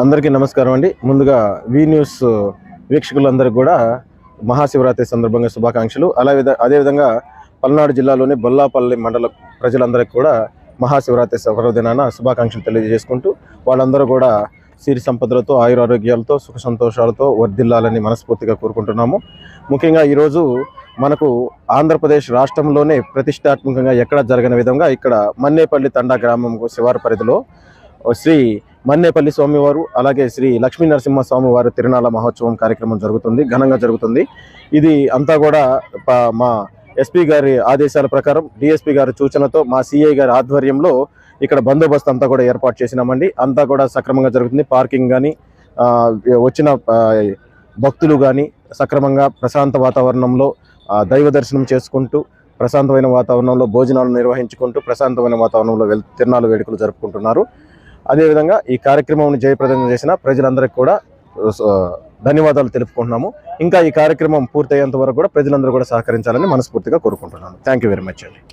అందరికీ నమస్కారం అండి. ముందుగా వి న్యూస్ వీక్షకులందరికీ కూడా మహాశివరాత్రి సందర్భంగా శుభాకాంక్షలు. అలా విధ అదేవిధంగా పల్నాడు జిల్లాలోని బొల్లాపల్లి మండల ప్రజలందరికీ కూడా మహాశివరాత్రి పర్వదినాన శుభాకాంక్షలు తెలియజేసుకుంటూ వాళ్ళందరూ కూడా సిరి సంపదలతో ఆయురారోగ్యాలతో సుఖ సంతోషాలతో వర్ధిల్లాలని మనస్ఫూర్తిగా కోరుకుంటున్నాము. ముఖ్యంగా ఈరోజు మనకు ఆంధ్రప్రదేశ్ రాష్ట్రంలోనే ప్రతిష్టాత్మకంగా ఎక్కడ జరగని విధంగా ఇక్కడ మన్నేపల్లి తండా గ్రామం శివారు పరిధిలో శ్రీ మన్నేపల్లి స్వామివారు అలాగే శ్రీ లక్ష్మీ నరసింహ స్వామి వారి తిరునాళ మహోత్సవం కార్యక్రమం జరుగుతుంది ఘనంగా జరుగుతుంది. ఇది అంతా కూడా మా ఎస్పీ గారి ఆదేశాల ప్రకారం డిఎస్పీ గారి సూచనతో మా సిఐ గారి ఆధ్వర్యంలో ఇక్కడ బందోబస్తు అంతా కూడా ఏర్పాటు చేసినామండి. అంతా కూడా సక్రమంగా జరుగుతుంది. పార్కింగ్ కానీ వచ్చిన భక్తులు కానీ సక్రమంగా ప్రశాంత వాతావరణంలో దైవ దర్శనం చేసుకుంటూ ప్రశాంతమైన వాతావరణంలో భోజనాలు నిర్వహించుకుంటూ ప్రశాంతమైన వాతావరణంలో వెల్ తిరునాళ్ళ వేడుకలు జరుపుకుంటున్నారు. అదేవిధంగా ఈ కార్యక్రమం జయప్రదం చేసిన ప్రజలందరికీ కూడా ధన్యవాదాలు తెలుపుకుంటున్నాము. ఇంకా ఈ కార్యక్రమం పూర్తయ్యేంత వరకు కూడా ప్రజలందరూ కూడా సహకరించాలని మనస్ఫూర్తిగా కోరుకుంటున్నాను. థ్యాంక్ యూ వెరీ మచ్ అండి